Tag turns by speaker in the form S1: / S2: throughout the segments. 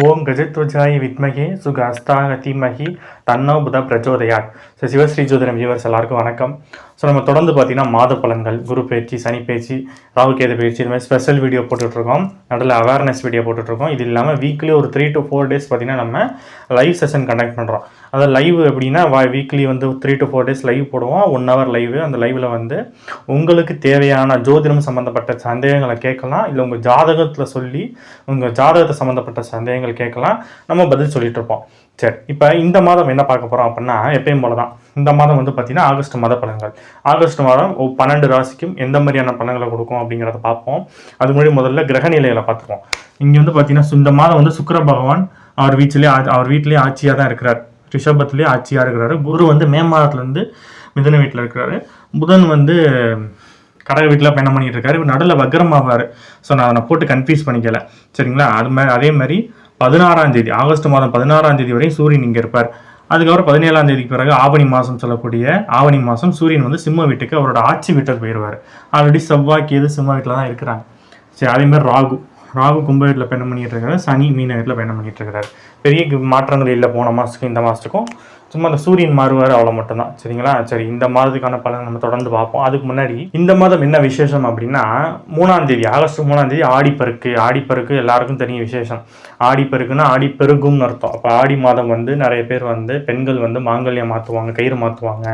S1: ஓம் கஜத்வஜாய வித்மகே அஸ்தாக தீமகி தன்னோ புத பிரச்சோதயாட் ஸோ சிவஸ்ரீ ஜோதிடம் வியூவர்ஸ் எல்லாருக்கும் வணக்கம் ஸோ நம்ம தொடர்ந்து பார்த்தீங்கன்னா மாத பலன்கள் குரு பயிற்சி சனி பயிற்சி ராகு கேது பயிற்சி இது மாதிரி ஸ்பெஷல் வீடியோ போட்டுட்ருக்கோம் நடுவில் அவேர்னஸ் வீடியோ போட்டுட்ருக்கோம் இது இல்லாமல் வீக்லி ஒரு த்ரீ டு ஃபோர் டேஸ் பார்த்திங்கன்னா நம்ம லைவ் செஷன் கண்டக்ட் பண்ணுறோம் அந்த லைவ் எப்படின்னா வீக்லி வந்து three to four days live போடுவோம் ஒன் ஹவர் லைவ் அந்த லைவில் வந்து உங்களுக்கு தேவையான ஜோதிடம் சம்மந்தப்பட்ட சந்தேகங்களை கேட்கலாம் இல்லை உங்கள் ஜாதகத்தில் சொல்லி உங்கள் ஜாதகத்தை சம்மந்தப்பட்ட சந்தேகங்கள் கேட்கலாம் நம்ம பதில் சொல்லிட்டு இருப்போம் சரி இப்போ இந்த மாதம் என்ன பார்க்க போகிறோம் அப்படின்னா எப்பயும் போல தான் இந்த மாதம் வந்து பார்த்திங்கன்னா ஆகஸ்ட் மாத பலன்கள் ஆகஸ்ட் மாதம் பன்னெண்டு ராசிக்கும் எந்த மாதிரியான பலன்களை கொடுக்கும் அப்படிங்கிறத பார்ப்போம் அது முன்னாடி முதல்ல கிரகநிலைகளை பார்த்துருவோம் இங்கே வந்து பார்த்தீங்கன்னா இந்த மாதம் வந்து சுக்கர பகவான் அவர் வீட்டிலே அவர் வீட்டிலே ஆட்சியாக தான் இருக்கிறார் ரிஷபத்துலேயே ஆட்சியாக இருக்கிறாரு குரு வந்து மே மாதத்துலேருந்து மிதன வீட்டில் இருக்கிறாரு புதன் வந்து கடக வீட்டில் பயணம் பண்ணிட்டு இருக்காரு நடுவில் வக்ரமாவார் ஸோ நான் அதனை போட்டு கன்ஃபியூஸ் பண்ணிக்கல சரிங்களா அது மாதிரி அதே மாதிரி பதினாறாம் தேதி ஆகஸ்ட் மாதம் பதினாறாம் தேதி வரையும் சூரியன் இங்கே இருப்பார் அதுக்கப்புறம் பதினேழாம் தேதிக்கு பிறகு ஆவணி மாதம் சொல்லக்கூடிய ஆவணி மாதம் சூரியன் வந்து சிம்ம வீட்டுக்கு அவரோட ஆட்சி வீட்டுக்கு போயிடுவார் ஆல்ரெடி செவ்வாய்க்கு எது சிம்ம வீட்டில் தான் இருக்கிறாங்க சரி அதேமாதிரி ராகு ராகு கும்ப வீட்டில் பயணம் பண்ணிகிட்டு இருக்காரு சனி மீன வீட்டில் பயணம் பண்ணிகிட்டு இருக்கிறாரு பெரிய மாற்றங்கள் இல்லை போன மாதத்துக்கும் இந்த மாதத்துக்கும் சும்மா அந்த சூரியன் மாறுவார் அவ்வளோ மட்டும்தான் சரிங்களா சரி இந்த மாதத்துக்கான பலன் நம்ம தொடர்ந்து பார்ப்போம் அதுக்கு முன்னாடி இந்த மாதம் என்ன விசேஷம் அப்படின்னா மூணாம் தேதி ஆகஸ்ட் மூணாம் தேதி ஆடிப்பெருக்கு ஆடிப்பெருக்கு எல்லாருக்கும் தெரியும் விசேஷம் ஆடிப்பெருக்குன்னா ஆடி பெருகும்னு அர்த்தம் அப்போ ஆடி மாதம் வந்து நிறைய பேர் வந்து பெண்கள் வந்து மாங்கல்யம் மாற்றுவாங்க கயிறு மாற்றுவாங்க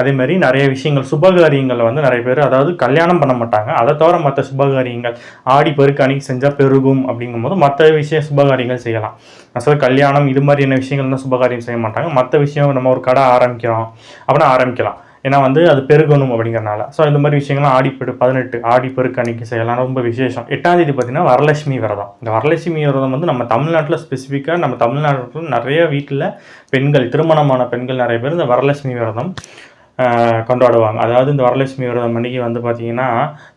S1: அதே மாதிரி நிறைய விஷயங்கள் சுபகாரியங்களை வந்து நிறைய பேர் அதாவது கல்யாணம் பண்ண மாட்டாங்க அதை தவிர மற்ற சுபகாரியங்கள் ஆடி பெருக்கு அன்னைக்கு செஞ்சால் பெருகும் அப்படிங்கும் போது மற்ற விஷய சுபகாரியங்கள் செய்யலாம் அசல் கல்யாணம் இது மாதிரியான விஷயங்கள் தான் சுபகாரியம் செய்ய மாட்டாங்க மற்ற விஷயம் நம்ம ஒரு கடை ஆரம்பிக்கிறோம் அப்படின்னா ஆரம்பிக்கலாம் ஏன்னா வந்து அது பெருகணும் அப்படிங்கிறனால ஸோ இந்த மாதிரி விஷயங்கள்லாம் பெரு பதினெட்டு ஆடி பெருக்கு அன்னைக்கு செய்யலாம் ரொம்ப விசேஷம் எட்டாம் தேதி பார்த்தீங்கன்னா வரலட்சுமி விரதம் இந்த வரலட்சுமி விரதம் வந்து நம்ம தமிழ்நாட்டில் ஸ்பெசிஃபிக்காக நம்ம தமிழ்நாட்டில் நிறைய வீட்டில் பெண்கள் திருமணமான பெண்கள் நிறைய பேர் இந்த வரலட்சுமி விரதம் கொண்டாடுவாங்க அதாவது இந்த வரலட்சுமி விரதம் அன்னைக்கு வந்து பார்த்திங்கன்னா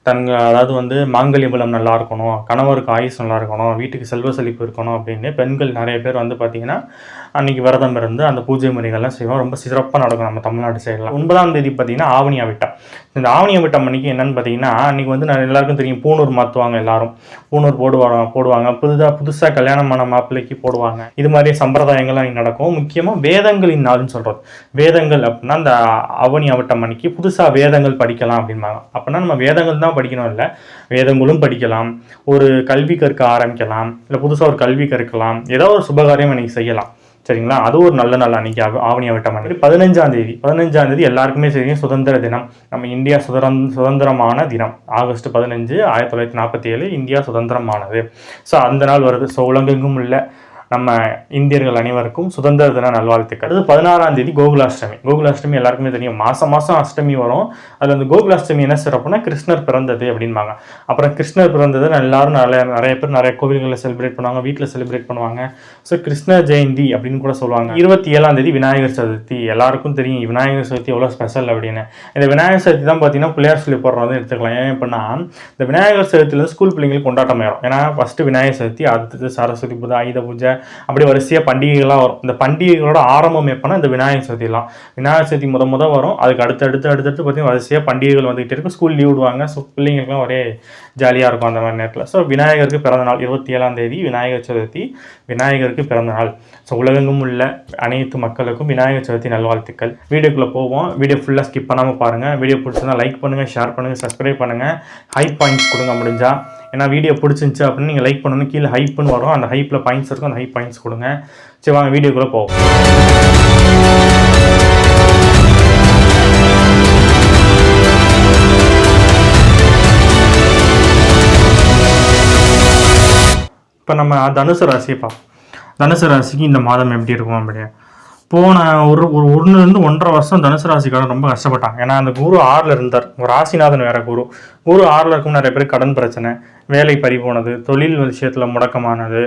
S1: தங்க அதாவது வந்து மாங்கல்ய பலம் நல்லா இருக்கணும் கணவருக்கு ஆயுஸ் நல்லா இருக்கணும் வீட்டுக்கு செல்வ செழிப்பு இருக்கணும் அப்படின்னு பெண்கள் நிறைய பேர் வந்து பார்த்திங்கன்னா அன்னைக்கு விரதம் இருந்து அந்த பூஜை முறைகள்லாம் செய்வோம் ரொம்ப சிறப்பாக நடக்கும் நம்ம தமிழ்நாடு சைடில் ஒன்பதாம் தேதி பார்த்தீங்கன்னா ஆவணி அவிட்டம் இந்த ஆவணி அவிட்டம் அன்றைக்கி என்னென்னு பார்த்தீங்கன்னா அன்றைக்கி வந்து நான் எல்லாருக்கும் தெரியும் பூனூர் மாற்றுவாங்க எல்லாரும் பூனூர் போடுவாங்க போடுவாங்க புதுதாக புதுசாக கல்யாணமான மாப்பிள்ளைக்கு போடுவாங்க இது மாதிரி சம்பிரதாயங்கள் அன்றைக்கி நடக்கும் முக்கியமாக வேதங்களின் நாள்னு சொல்கிறது வேதங்கள் அப்படின்னா அந்த ஆவணி அவிட்டம் அன்றைக்கி புதுசாக வேதங்கள் படிக்கலாம் அப்படிம்பாங்க அப்படின்னா நம்ம வேதங்கள் தான் படிக்கணும் இல்லை வேதங்களும் படிக்கலாம் ஒரு கல்வி கற்க ஆரம்பிக்கலாம் இல்லை புதுசாக ஒரு கல்வி கற்கலாம் ஏதோ ஒரு சுபகாரியம் அன்றைக்கி செய்யலாம் சரிங்களா அது ஒரு நல்ல நாள் அன்னைக்கு ஆவணி வட்டம் அன்னைக்கு பதினஞ்சாம் தேதி பதினஞ்சாம் தேதி எல்லாருக்குமே சரி சுதந்திர தினம் நம்ம இந்தியா சுதரம் சுதந்திரமான தினம் ஆகஸ்ட் பதினஞ்சு ஆயிரத்தி தொள்ளாயிரத்தி நாற்பத்தி ஏழு இந்தியா சுதந்திரமானது ஸோ அந்த நாள் வருது ஸோ உலகெங்கும் இல்லை நம்ம இந்தியர்கள் அனைவருக்கும் சுதந்திர தின நல்வாழ்த்துக்கள் அது பதினாறாம் தேதி கோகுலாஷ்டமி கோகுலாஷ்டமி எல்லாருக்குமே தெரியும் மாதம் மாதம் அஷ்டமி வரும் அதில் அந்த கோகுலாஷ்டமி என்ன சிறப்புனா கிருஷ்ணர் பிறந்தது அப்படின்பாங்க அப்புறம் கிருஷ்ணர் பிறந்தது எல்லாரும் நிறைய நிறைய பேர் நிறைய கோவில்களில் செலிப்ரேட் பண்ணுவாங்க வீட்டில் செலிப்ரேட் பண்ணுவாங்க ஸோ கிருஷ்ண ஜெயந்தி அப்படின்னு கூட சொல்லுவாங்க இருபத்தி ஏழாம் தேதி விநாயகர் சதுர்த்தி எல்லாருக்கும் தெரியும் விநாயகர் சதுர்த்தி எவ்வளோ ஸ்பெஷல் அப்படின்னு இந்த விநாயகர் சதுர்த்தி தான் பார்த்தீங்கன்னா பிள்ளையார் சொல்லி போடுறது எடுத்துக்கலாம் ஏன் எப்படின்னா இந்த விநாயகர் சதுர்த்தியில் ஸ்கூல் பிள்ளைங்களுக்கு கொண்டாட்டம் ஆயிரும் ஏன்னா ஃபஸ்ட்டு விநாயகர் சதுர்த்தி அடுத்தது சரஸ்வதி பூஜை ஆயுத பூஜை அப்படி வரிசையாக பண்டிகைகள்லாம் வரும் இந்த பண்டிகைகளோட ஆரம்பம் எப்போனா இந்த விநாயகர் சதுர்த்திலாம் விநாயகர் சதுர்த்தி முத முத வரும் அதுக்கு அடுத்தடுத்து அடுத்தடுத்து பார்த்தீங்கன்னா வரிசையாக பண்டிகைகள் வந்துகிட்டே இருக்கும் ஸ்கூல் லீவ் விடுவாங்க ஸோ பிள்ளைங்களுக்குலாம் ஒரே ஜாலியாக இருக்கும் அந்த மாதிரி நேரத்தில் ஸோ விநாயகருக்கு பிறந்த நாள் இருபத்தி ஏழாம் தேதி விநாயகர் சதுர்த்தி விநாயகருக்கு பிறந்த நாள் ஸோ உலகெங்கும் உள்ள அனைத்து மக்களுக்கும் விநாயகர் சதுர்த்தி நல்வாழ்த்துக்கள் வீடியோக்குள்ளே போவோம் வீடியோ ஃபுல்லாக ஸ்கிப் பண்ணாமல் பாருங்கள் வீடியோ பிடிச்சிருந்தா லைக் பண்ணுங்கள் ஷேர் பண்ணுங்கள் சப்ஸ்கிரைப் பண்ணுங்கள் ஹை பாயிண்ட்ஸ் கொடுங்க முடிஞ்சால் ஏன்னா வீடியோ பிடிச்சிருந்துச்சு அப்படின்னு நீங்கள் லைக் பண்ணணும் கீழே ஹைப்னு வரும் அந்த ஹைப்பில் பாயிண்ட்ஸ் இருக்கும் அந்த ஹைப் பாயிண்ட்ஸ் கொடுங்க சரி வாங்க வீடியோக்குள்ளே போவோம் இப்போ நம்ம தனுசு ராசியை பார்ப்போம் தனுசு ராசிக்கு இந்த மாதம் எப்படி இருக்கும் அப்படியே போன ஒரு ஒரு ஒன்றுலேருந்து ஒன்றரை வருஷம் தனுசு ராசிக்காரன் ரொம்ப கஷ்டப்பட்டாங்க ஏன்னா அந்த குரு ஆறில் இருந்தார் ராசிநாதன் வேற குரு குரு ஆறில் இருக்கும் நிறைய பேர் கடன் பிரச்சனை வேலை பறி போனது தொழில் விஷயத்தில் முடக்கமானது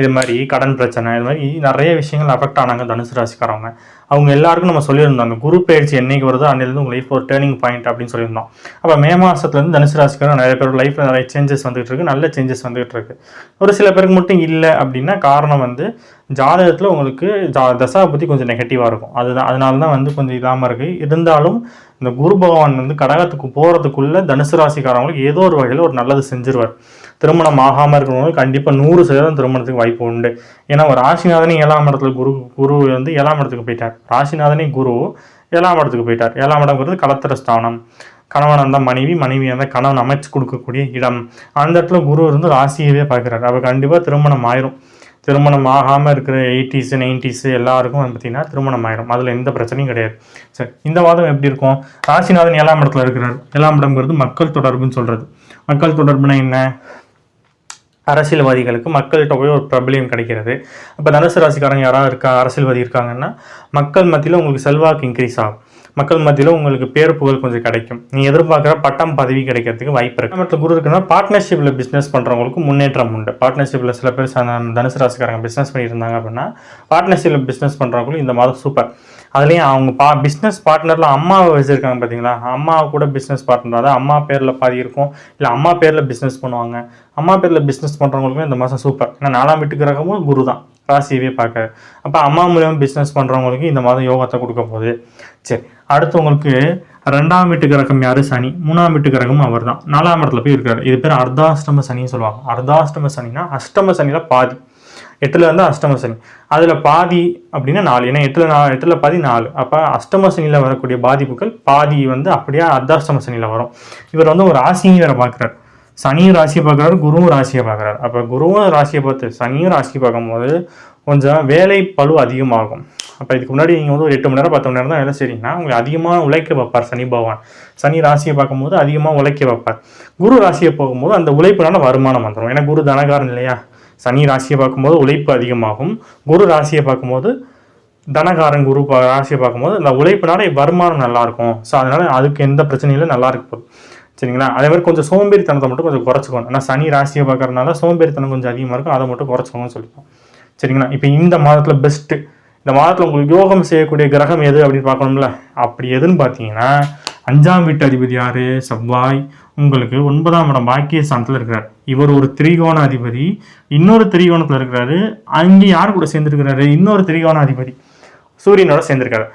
S1: இது மாதிரி கடன் பிரச்சனை இது மாதிரி நிறைய விஷயங்கள் அஃபெக்ட் ஆனாங்க தனுசு ராசிக்காரவங்க அவங்க எல்லாருக்கும் நம்ம சொல்லியிருந்தாங்க குரு பயிற்சி என்றைக்கு வருதோ அன்னிலிருந்து உங்கள் லைஃப் ஒரு டேர்னிங் பாயிண்ட் அப்படின்னு சொல்லியிருந்தோம் அப்போ மே மாதத்துலேருந்து தனுசு ராசிக்காரம் நிறைய பேர் லைஃப்பில் நிறைய சேஞ்சஸ் வந்துகிட்டு இருக்கு நல்ல சேஞ்சஸ் வந்துகிட்டு இருக்கு ஒரு சில பேருக்கு மட்டும் இல்லை அப்படின்னா காரணம் வந்து ஜாதகத்தில் உங்களுக்கு ஜா தசாவை பற்றி கொஞ்சம் நெகட்டிவாக இருக்கும் அதுதான் அதனால தான் வந்து கொஞ்சம் இதாமல் இருக்குது இருந்தாலும் இந்த குரு பகவான் வந்து கடகத்துக்கு போகிறதுக்குள்ளே தனுசு ராசிக்காரவங்களுக்கு ஏதோ ஒரு வகையில் ஒரு நல்லது செஞ்சிருவார் திருமணம் ஆகாமல் இருக்கிறவங்களுக்கு கண்டிப்பாக நூறு சதவீதம் திருமணத்துக்கு வாய்ப்பு உண்டு ஏன்னா ஒரு ராசிநாதனே ஏழாம் இடத்துல குரு குரு வந்து ஏழாம் இடத்துக்கு போயிட்டார் ராசிநாதனே குரு ஏழாம் இடத்துக்கு போயிட்டார் ஏழாம் இடங்கிறது களத்திர ஸ்தானம் கணவன் அந்த மனைவி மனைவி அந்த கணவன் அமைச்சு கொடுக்கக்கூடிய இடம் அந்த இடத்துல குரு இருந்து ராசியவே பார்க்குறாரு அவர் கண்டிப்பாக திருமணம் ஆயிரும் திருமணம் ஆகாமல் இருக்கிற எயிட்டிஸு நைன்டிஸு எல்லாருக்கும் வந்து பார்த்திங்கன்னா திருமணம் ஆயிரும் அதில் எந்த பிரச்சனையும் கிடையாது சரி இந்த வாதம் எப்படி இருக்கும் ராசிநாதன் ஏழாம் இடத்துல இருக்கிறார் ஏழாம் இடம்ங்கிறது மக்கள் தொடர்புன்னு சொல்கிறது மக்கள் தொடர்புனா என்ன அரசியல்வாதிகளுக்கு மக்கள்கிட்ட போய் ஒரு பிரபலியம் கிடைக்கிறது இப்போ தனுசு ராசிக்காரங்க யாராவது இருக்கா அரசியல்வாதி இருக்காங்கன்னா மக்கள் மத்தியில் உங்களுக்கு செல்வாக்கு இன்க்ரீஸ் ஆகும் மக்கள் மத்தியில் உங்களுக்கு பேர் புகழ் கொஞ்சம் கிடைக்கும் நீ எதிர்பார்க்குற பட்டம் பதவி கிடைக்கிறதுக்கு வாய்ப்பு இருக்குது மற்ற குரு இருக்குன்னா பார்ட்னர்ஷிப்பில் பிஸ்னஸ் பண்ணுறவங்களுக்கு முன்னேற்றம் உண்டு பார்ட்னர்ஷிப்பில் சில பேர் தனுசு ராசிக்காரங்க பிஸ்னஸ் பண்ணியிருந்தாங்க அப்படின்னா பார்ட்னர்ஷிப்பில் பிஸ்னஸ் பண்ணுறவங்களும் இந்த மாதம் சூப்பர் அதுலேயும் அவங்க பா பிஸ்னஸ் பார்ட்னரில் அம்மாவை வச்சுருக்காங்க பார்த்தீங்களா அம்மா கூட பிஸ்னஸ் பார்ட்னர் அதாவது அம்மா பேரில் பாதி இருக்கும் இல்லை அம்மா பேரில் பிஸ்னஸ் பண்ணுவாங்க அம்மா பேரில் பிஸ்னஸ் பண்ணுறவங்களுக்கும் இந்த மாதம் சூப்பர் ஏன்னா நாலாம் வீட்டுக்கு ரகமும் குரு தான் ராசியவே பார்க்க அப்போ அம்மா மூலியமாக பிஸ்னஸ் பண்ணுறவங்களுக்கு இந்த மாதம் யோகத்தை கொடுக்க போகுது சரி அடுத்து உங்களுக்கு ரெண்டாம் வீட்டு கிரகம் யார் சனி மூணாம் வீட்டு கிரகமும் அவர் தான் நாலாம் இடத்துல போய் இருக்காரு இது பேர் அர்த்தாஷ்டம சனின்னு சொல்லுவாங்க அர்த்தாஷ்டம சனினா அஷ்டம சனியில் பாதி எட்டில் இருந்தால் அஷ்டம சனி அதில் பாதி அப்படின்னா நாலு ஏன்னா எட்டில் நாலு எட்டில் பாதி நாலு அப்போ அஷ்டம சனியில் வரக்கூடிய பாதிப்புகள் பாதி வந்து அப்படியே அர்த்தாஷ்டம சனியில் வரும் இவர் வந்து ஒரு ராசியும் வேறு பார்க்குறாரு சனியும் ராசியை பார்க்குறாரு குருவும் ராசியை பார்க்குறாரு அப்போ குருவும் ராசியை பார்த்து சனியும் ராசியை பார்க்கும்போது கொஞ்சம் வேலை பழு அதிகமாகும் அப்போ இதுக்கு முன்னாடி நீங்கள் வந்து ஒரு எட்டு மணி நேரம் பத்து மணி நேரம் தான் வேலை சரிங்கன்னா உங்களுக்கு அதிகமாக உழைக்க வைப்பார் சனி பகவான் சனி ராசியை பார்க்கும்போது அதிகமாக உழைக்க வைப்பார் குரு ராசியை போகும்போது அந்த உழைப்புனால வருமானம் வந்துடும் ஏன்னா குரு தனகாரன் இல்லையா சனி ராசியை பார்க்கும்போது உழைப்பு அதிகமாகும் குரு ராசியை பார்க்கும்போது தனகாரன் குரு ராசியை பார்க்கும்போது அந்த உழைப்புனால வருமானம் நல்லாயிருக்கும் ஸோ அதனால் அதுக்கு எந்த பிரச்சனையும் இல்லை நல்லா இருக்கும் சரிங்களா அதே மாதிரி கொஞ்சம் சோம்பேறித்தனத்தை மட்டும் கொஞ்சம் குறைச்சிக்கணும் ஏன்னா சனி ராசியை பார்க்கறதுனால சோம்பேறித்தனம் கொஞ்சம் அதிகமாக இருக்கும் அதை மட்டும் குறைச்சிக்கணும்னு சொல்லிப்போம் சரிங்களா இப்போ இந்த மாதத்தில் பெஸ்ட்டு இந்த மாதத்தில் உங்களுக்கு யோகம் செய்யக்கூடிய கிரகம் எது அப்படின்னு பார்க்கணும்ல அப்படி எதுன்னு பார்த்தீங்கன்னா அஞ்சாம் வீட்டு அதிபதி யார் செவ்வாய் உங்களுக்கு ஒன்பதாம் இடம் பாக்கிய ஸ்தானத்தில் இருக்கிறார் இவர் ஒரு திரிகோண அதிபதி இன்னொரு திரிகோணத்தில் இருக்கிறாரு அங்கே யார் கூட சேர்ந்துருக்கிறாரு இன்னொரு திரிகோண அதிபதி சூரியனோட சேர்ந்திருக்காரு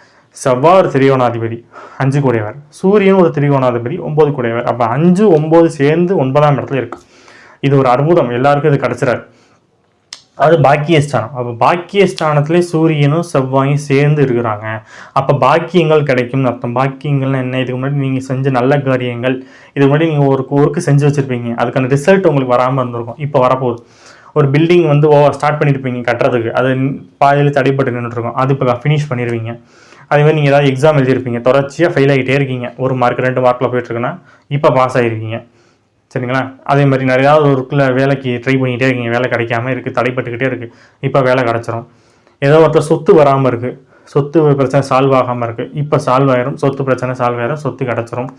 S1: செவ்வாய் ஒரு திரிகோணாதிபதி அஞ்சு கூடையவர் சூரியன் ஒரு திரிகோணாதிபதி ஒம்பது கூடையவர் அப்போ அஞ்சு ஒம்பது சேர்ந்து ஒன்பதாம் இடத்துல இருக்கு இது ஒரு அற்புதம் எல்லாருக்கும் இது கிடச்சிடாரு அது பாக்கியஸ்தானம் அப்போ பாக்கியஸ்தானத்திலே சூரியனும் செவ்வாயும் சேர்ந்து இருக்கிறாங்க அப்போ பாக்கியங்கள் கிடைக்கும்னு அர்த்தம் பாக்கியங்கள்னா என்ன இதுக்கு முன்னாடி நீங்கள் செஞ்ச நல்ல காரியங்கள் இதுக்கு முன்னாடி நீங்கள் ஒரு ஒர்க்கு செஞ்சு வச்சுருப்பீங்க அதுக்கான ரிசல்ட் உங்களுக்கு வராமல் இருந்திருக்கும் இப்போ வரப்போகுது ஒரு பில்டிங் வந்து ஓவர் ஸ்டார்ட் பண்ணியிருப்பீங்க கட்டுறதுக்கு அது பாதையில் தடைப்பட்டு நின்றுருக்கும் அது இப்போ ஃபினிஷ் பண்ணிடுவீங்க அதே மாதிரி நீங்கள் ஏதாவது எக்ஸாம் எழுதியிருப்பீங்க தொடர்ச்சியாக ஃபெயில் ஆகிட்டே இருக்கீங்க ஒரு மார்க் ரெண்டு மார்க்கில் போயிட்டுருக்குன்னா இப்போ பாஸ் ஆகிருக்கீங்க சரிங்களா அதே மாதிரி நிறையா ஒர்க்கில் வேலைக்கு ட்ரை பண்ணிகிட்டே இருக்கீங்க வேலை கிடைக்காம இருக்குது தடைப்பட்டுக்கிட்டே இருக்குது இப்போ வேலை கிடச்சிரும் ஏதோ ஒருத்தர் சொத்து வராமல் இருக்குது சொத்து பிரச்சனை சால்வ் ஆகாமல் இருக்குது இப்போ சால்வ் ஆயிரும் சொத்து பிரச்சனை சால்வ் ஆயிரும் சொத்து கிடச்சிரும்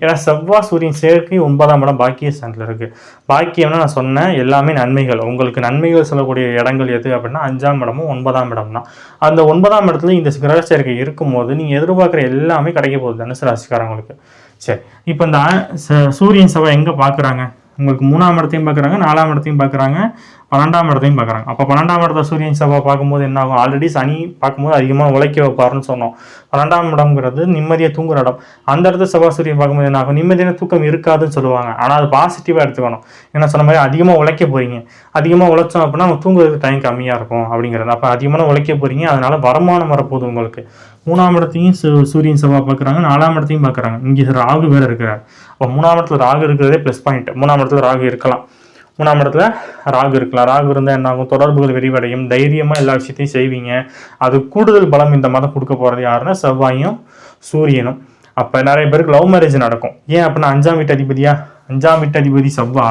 S1: ஏன்னா செவ்வாய் சூரியன் சேர்க்கை ஒன்பதாம் இடம் பாக்கிய ஸ்தானத்தில் இருக்குது பாக்கியம்னா நான் சொன்னேன் எல்லாமே நன்மைகள் உங்களுக்கு நன்மைகள் சொல்லக்கூடிய இடங்கள் எது அப்படின்னா அஞ்சாம் இடமும் ஒன்பதாம் இடம் தான் அந்த ஒன்பதாம் இடத்துல இந்த கிரக சேர்க்கை இருக்கும்போது நீங்கள் எதிர்பார்க்குற எல்லாமே கிடைக்க போகுது தனுசு ராசிக்காரங்களுக்கு சரி இப்போ இந்த சூரியன் சபை எங்கே பார்க்குறாங்க உங்களுக்கு மூணாம் இடத்தையும் பார்க்குறாங்க நாலாம் இடத்தையும் பார்க்குறாங்க பன்னெண்டாம் இடத்தையும் பார்க்குறாங்க அப்போ பன்னெண்டாம் இடத்த சூரியன் சபா பார்க்கும்போது என்ன ஆகும் ஆல்ரெடி சனி பார்க்கும்போது அதிகமாக உழைக்க வைப்பாருன்னு சொன்னோம் பன்னெண்டாம் இடம்ங்கிறது நிம்மதியாக தூங்குற இடம் அந்த இடத்த சபா சூரியன் பார்க்கும்போது என்ன ஆகும் நிம்மதியான தூக்கம் இருக்காதுன்னு சொல்லுவாங்க ஆனால் அது பாசிட்டிவாக எடுத்துக்கணும் ஏன்னா சொன்ன மாதிரி அதிகமாக உழைக்க போகிறீங்க அதிகமாக உழைச்சோம் அப்படின்னா அவங்க தூங்குறதுக்கு டைம் கம்மியாக இருக்கும் அப்படிங்கிறது அப்போ அதிகமான உழைக்க போகிறீங்க அதனால் வருமானம் வரப்போகுது உங்களுக்கு மூணாம் இடத்தையும் சூரியன் செவ்வாய் பார்க்குறாங்க நாலாம் இடத்தையும் பார்க்குறாங்க இங்கே ராகு வேறு இருக்கிறார் அப்போ மூணாம் இடத்துல ராகு இருக்கிறதே ப்ளஸ் பாயிண்ட் மூணாம் இடத்துல ராகு இருக்கலாம் மூணாம் இடத்துல ராகு இருக்கலாம் ராகு இருந்தால் என்ன ஆகும் தொடர்புகள் விரிவடையும் தைரியமாக எல்லா விஷயத்தையும் செய்வீங்க அது கூடுதல் பலம் இந்த மாதம் கொடுக்க போகிறது யாருன்னா செவ்வாயும் சூரியனும் அப்போ நிறைய பேருக்கு லவ் மேரேஜ் நடக்கும் ஏன் அப்படின்னா அஞ்சாம் வீட்டு அதிபதியா அஞ்சாம் வீட்டு அதிபதி செவ்வா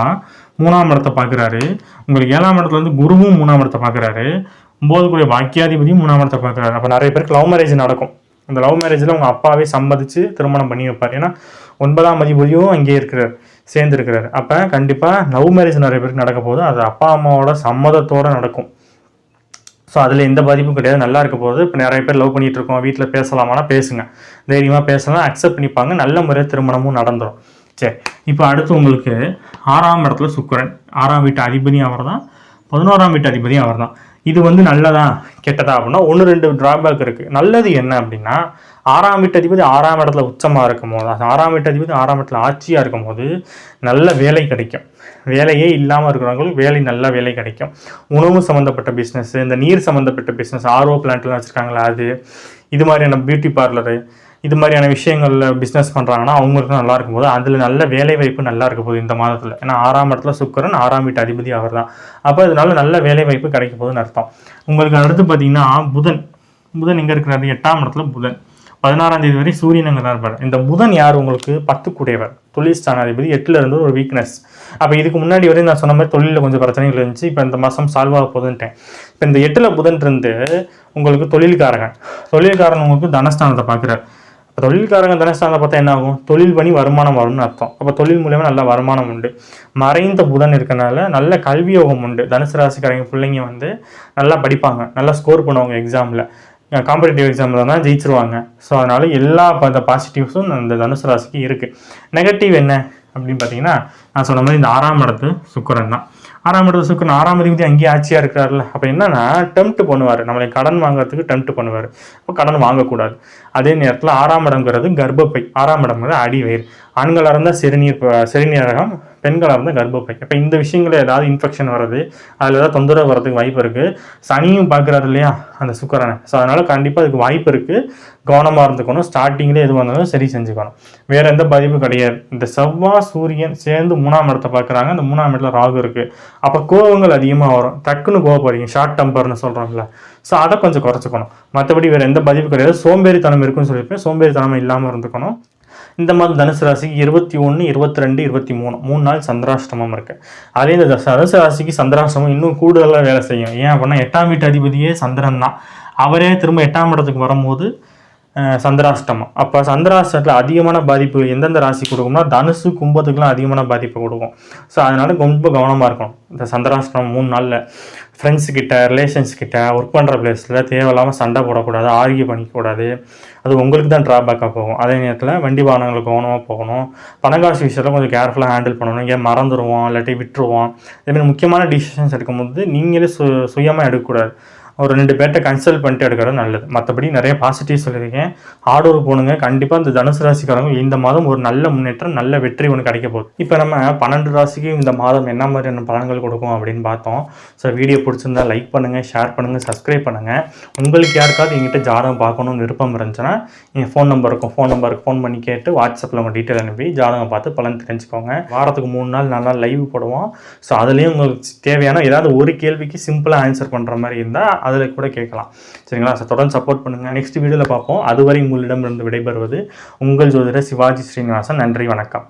S1: மூணாம் இடத்தை பார்க்குறாரு உங்களுக்கு ஏழாம் இடத்துல வந்து குருவும் மூணாம் இடத்தை பார்க்குறாரு ஒம்போதுக்குரிய வாக்கியாதிபதி மூணாம் இடத்தை பார்க்குறாரு அப்போ நிறைய பேருக்கு லவ் மேரேஜ் நடக்கும் அந்த லவ் மேரேஜில் அவங்க அப்பாவே சம்மதிச்சு திருமணம் பண்ணி வைப்பார் ஏன்னா ஒன்பதாம் அதிபதியும் அங்கேயே இருக்கிறார் சேர்ந்துருக்கிறார் அப்போ கண்டிப்பாக லவ் மேரேஜ் நிறைய பேருக்கு நடக்க போது அது அப்பா அம்மாவோட சம்மதத்தோடு நடக்கும் ஸோ அதில் எந்த பாதிப்பும் கிடையாது நல்லா இருக்க போகுது இப்போ நிறைய பேர் லவ் பண்ணிகிட்டு இருக்கோம் வீட்டில் பேசலாமானா பேசுங்க தைரியமாக பேசலாம் அக்செப்ட் பண்ணிப்பாங்க நல்ல முறையாக திருமணமும் நடந்துடும் சரி இப்போ அடுத்து உங்களுக்கு ஆறாம் இடத்துல சுக்கரன் ஆறாம் வீட்டு அதிபதியும் அவர் தான் பதினோராம் வீட்டு அதிபதியும் அவர் தான் இது வந்து நல்லதா கெட்டதா அப்படின்னா ஒன்று ரெண்டு டிராபேக் இருக்குது நல்லது என்ன அப்படின்னா ஆறாம் வீட்டதிபதி ஆறாம் இடத்துல உச்சமாக இருக்கும் போது ஆறாம் வீட்டதிபதி ஆறாம் இடத்துல ஆட்சியாக இருக்கும் போது நல்ல வேலை கிடைக்கும் வேலையே இல்லாமல் இருக்கிறவங்களுக்கு வேலை நல்ல வேலை கிடைக்கும் உணவு சம்மந்தப்பட்ட பிஸ்னஸ் இந்த நீர் சம்மந்தப்பட்ட பிஸ்னஸ் ஆர்ஓ பிளான்ட்லாம் வச்சுருக்காங்களா அது இது மாதிரியான பியூட்டி பார்லரு இது மாதிரியான விஷயங்களில் பிஸ்னஸ் பண்ணுறாங்கன்னா அவங்களுக்கு நல்லா இருக்கும் போது அதில் நல்ல வேலை வாய்ப்பு நல்லா இருக்க போகுது இந்த மாதத்தில் ஏன்னா ஆறாம் இடத்துல சுக்கரன் ஆறாம் வீட்டு அதிபதி அவர் தான் அப்போ அதனால நல்ல வேலை வாய்ப்பு கிடைக்க போகுதுன்னு அர்த்தம் உங்களுக்கு அடுத்து பார்த்தீங்கன்னா புதன் புதன் இங்கே இருக்கிறாரு எட்டாம் இடத்துல புதன் பதினாறாம் தேதி வரை சூரியன் அங்கே தான் இருப்பார் இந்த புதன் யார் உங்களுக்கு பத்துக்குடையவர் தொழில் ஸ்தானாதிபதி எட்டில் இருந்து ஒரு வீக்னஸ் அப்போ இதுக்கு முன்னாடி வரையும் நான் சொன்ன மாதிரி தொழிலில் கொஞ்சம் பிரச்சனைகள் இருந்துச்சு இப்போ இந்த மாதம் சால்வ் ஆக போதுன்ட்டேன் இப்போ இந்த எட்டில் புதன் இருந்து உங்களுக்கு தொழில்காரகன் தொழில்காரன் உங்களுக்கு தனஸ்தானத்தை பார்க்குறாரு இப்போ தொழில்காரங்க தனஸ்தானத்தை பார்த்தா என்ன ஆகும் தொழில் பண்ணி வருமானம் வரும்னு அர்த்தம் அப்போ தொழில் மூலயமா நல்ல வருமானம் உண்டு மறைந்த புதன் இருக்கனால நல்ல கல்வியோகம் உண்டு தனுசு ராசிக்காரங்க பிள்ளைங்க வந்து நல்லா படிப்பாங்க நல்லா ஸ்கோர் பண்ணுவாங்க எக்ஸாமில் காம்படிட்டிவ் எக்ஸாமில் தான் ஜெயிச்சிருவாங்க ஸோ அதனால் எல்லா அந்த பாசிட்டிவ்ஸும் அந்த தனுசு ராசிக்கு இருக்குது நெகட்டிவ் என்ன அப்படின்னு பார்த்தீங்கன்னா நான் சொன்ன மாதிரி இந்த ஆறாம் இடத்து சுக்கரன் தான் ஆறாம் இடத்து சுக்கரன் ஆறாம் அதிபதி அங்கேயே ஆட்சியாக இருக்கிறார்ல அப்போ என்னன்னா டெம்ப்ட் பண்ணுவார் நம்மளை கடன் வாங்குறதுக்கு டெம்ப்ட் பண்ணுவார் அப்போ கடன் வாங்கக்கூடாது அதே நேரத்தில் ஆறாம் இடங்கிறது கர்ப்பப்பை ஆறாம் அடி வயிறு ஆண்களாக இருந்தால் சிறுநீர் சிறுநீரகம் பெண்களாக இருந்தால் கர்ப்பப்பை இப்போ இந்த விஷயங்கள ஏதாவது இன்ஃபெக்ஷன் வர்றது அதில் ஏதாவது தொந்தரவு வர்றதுக்கு வாய்ப்பு இருக்குது சனியும் பார்க்குறாரு இல்லையா அந்த சுக்கரனை ஸோ அதனால் கண்டிப்பாக அதுக்கு வாய்ப்பு இருக்குது கவனமாக இருந்துக்கணும் ஸ்டார்டிங்கில் எது வந்தாலும் சரி செஞ்சுக்கணும் வேறு எந்த பதிவும் கிடையாது இந்த செவ்வா சூரியன் சேர்ந்து மூணாம் இடத்தை பார்க்குறாங்க அந்த மூணாம் இடத்துல ராகு இருக்குது அப்போ கோபங்கள் அதிகமாக வரும் டக்குன்னு கோவப்படுங்க ஷார்ட் டம்பர்னு சொல்கிறோம்ல ஸோ அதை கொஞ்சம் குறைச்சிக்கணும் மற்றபடி வேறு எந்த பதிவு கிடையாது சோம்பேறித்தனம் இருக்குன்னு சொல்லியிருப்பேன் சோம்பேறித்தனம் இல்லாமல் இருந்துக்கணும் இந்த மாதிரி தனுசு ராசிக்கு இருபத்தி ஒன்று இருபத்தி ரெண்டு இருபத்தி மூணு மூணு நாள் சந்திராஷ்டமம் இருக்குது அதே இந்த தனுசு ராசிக்கு சந்திராஷ்டமம் இன்னும் கூடுதலாக வேலை செய்யும் ஏன் அப்படின்னா எட்டாம் வீட்டு அதிபதியே சந்திரன் தான் அவரே திரும்ப எட்டாம் இடத்துக்கு வரும்போது சந்திராஷ்டமம் அப்போ சந்திராஷ்டத்தில் அதிகமான பாதிப்பு எந்தெந்த ராசி கொடுக்கும்னா தனுசு கும்பத்துக்குலாம் அதிகமான பாதிப்பு கொடுக்கும் ஸோ அதனால் ரொம்ப கவனமாக இருக்கணும் இந்த சந்திராஷ்டமம் மூணு நாளில் ஃப்ரெண்ட்ஸ் கிட்ட ரிலேஷன்ஸ் கிட்ட ஒர்க் பண்ணுற பிளேஸில் தேவையில்லாமல் சண்டை போடக்கூடாது ஆர்கியூ பண்ணிக்கக்கூடாது அது உங்களுக்கு தான் ட்ராபேக்காக போகும் அதே நேரத்தில் வண்டி வாகனங்களுக்கு கவனமாக போகணும் பணங்காசு விஷயத்தில் கொஞ்சம் கேர்ஃபுல்லாக ஹேண்டில் பண்ணணும் ஏன் மறந்துடுவோம் இல்லாட்டி விட்டுருவோம் இதேமாதிரி முக்கியமான டிசிஷன்ஸ் எடுக்கும்போது நீங்களே சு சுயமாக எடுக்கக்கூடாது ஒரு ரெண்டு பேர்கிட்ட கன்சல்ட் பண்ணிட்டு எடுக்கிறது நல்லது மற்றபடி நிறைய பாசிட்டிவ் சொல்லியிருக்கேன் ஹார்ட் ஒர்க் போனுங்க கண்டிப்பாக இந்த தனுசு ராசிக்காரங்க இந்த மாதம் ஒரு நல்ல முன்னேற்றம் நல்ல வெற்றி ஒன்று கிடைக்க போகுது இப்போ நம்ம பன்னெண்டு ராசிக்கு இந்த மாதம் என்ன மாதிரியான பலன்கள் கொடுக்கும் அப்படின்னு பார்த்தோம் ஸோ வீடியோ பிடிச்சிருந்தா லைக் பண்ணுங்கள் ஷேர் பண்ணுங்கள் சப்ஸ்கிரைப் பண்ணுங்கள் உங்களுக்கு யாருக்காவது எங்கிட்ட ஜாதகம் பார்க்கணும்னு விருப்பம் இருந்துச்சுன்னா நீங்கள் ஃபோன் நம்பர் இருக்கும் ஃபோன் நம்பருக்கு ஃபோன் பண்ணி கேட்டு வாட்ஸ்அப்பில் உங்கள் டீட்டெயில் அனுப்பி ஜாதகம் பார்த்து பலன் தெரிஞ்சுக்கோங்க வாரத்துக்கு மூணு நாள் நல்லா லைவ் போடுவோம் ஸோ அதுலேயும் உங்களுக்கு தேவையான ஏதாவது ஒரு கேள்விக்கு சிம்பிளாக ஆன்சர் பண்ணுற மாதிரி இருந்தால் அதில் கூட கேட்கலாம் சரிங்களா தொடர்ந்து சப்போர்ட் பண்ணுங்கள் நெக்ஸ்ட் வீடியோவில் பார்ப்போம் அதுவரை உங்களிடமிருந்து விடைபெறுவது உங்கள் ஜோதிடர் சிவாஜி ஸ்ரீனிவாசன் நன்றி வணக்கம்